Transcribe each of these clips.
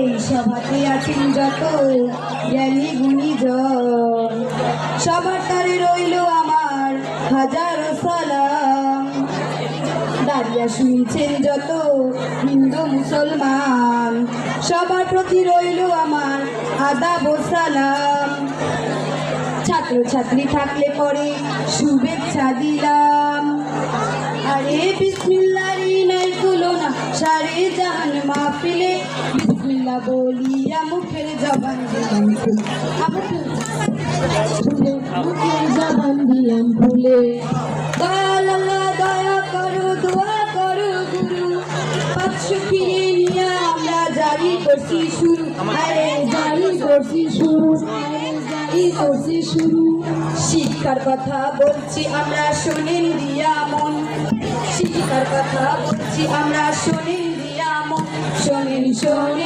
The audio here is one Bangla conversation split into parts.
এই সভাতে আছেন যত জ্ঞানী গুণীজন। সবার তারে রইল আমার হাজারো সালাম। দাঁড়িয়া শুনছেন যত হিন্দু মুসলমান। সবার প্রতি রইল আমার আদা সালাম। ছাত্রছাত্রী থাকলে পরে শুভেচ্ছা দিলাম। আরে বিষ্ণু সারে জাহান মাহফিলে বিসমিল্লা বলিয়া মুখের জবান দিলাম মুখের জবান দিলাম ফুলে। দয়াল আল্লাহ, দয়া করো, দোয়া করো গুরু। পাঁচশো ফিরে নিয়ে আমরা জারি করছি শুরু। আরে জারি করছি শুরু। শিক্ষার কথা বলছি আমরা, শোনেন দিয়া মন। শিক্ষার কথা বলছি আমরা, শোনেন দিয়া মন। শোনেন শোনেন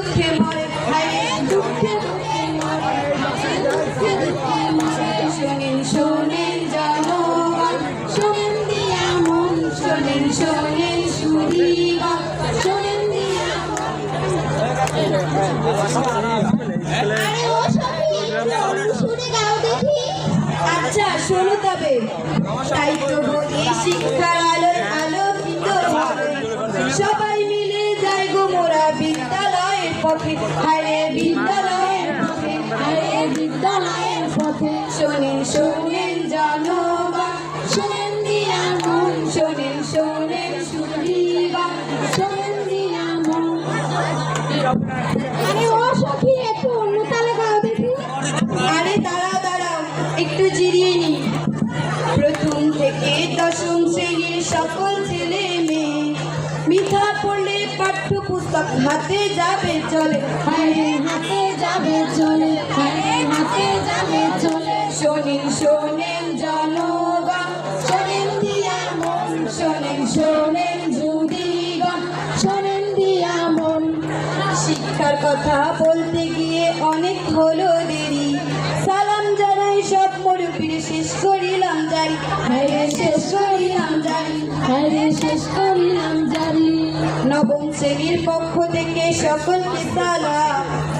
আচ্ছা শোনো তবে। তাই তো বলি শিক্ষার আলোয় আলোকিত সবাই মিলে যাই গো মোরা বিদ্যালয়ের পথে। আরে বিদ্যালয়ের পথে আরে বিদ্যালয়ের পথে। শোনেন শোনেন জনগণ, শোনেন দিয়া মন শোনেন শোনেন শোনেন দিয়া মন। হাতে যাবে চলে আরে হাতে যাবে চলে আরে হাতে যাবে চলে। শোনেন শোনেন জনগণ, শোনেন দিয়া মন, শোনেন শোনেন যুদিগণ শোনেন দিয়া মন। শিক্ষার কথা বলতে গিয়ে অনেক হলো দেরি। সব মরুপির শেষ করিলাম জারি। হাইরে শেষ করিলাম জারি। হাইরে শেষ করিলাম জারি। নবম শ্রেণির পক্ষ থেকে সকলকে সালাম।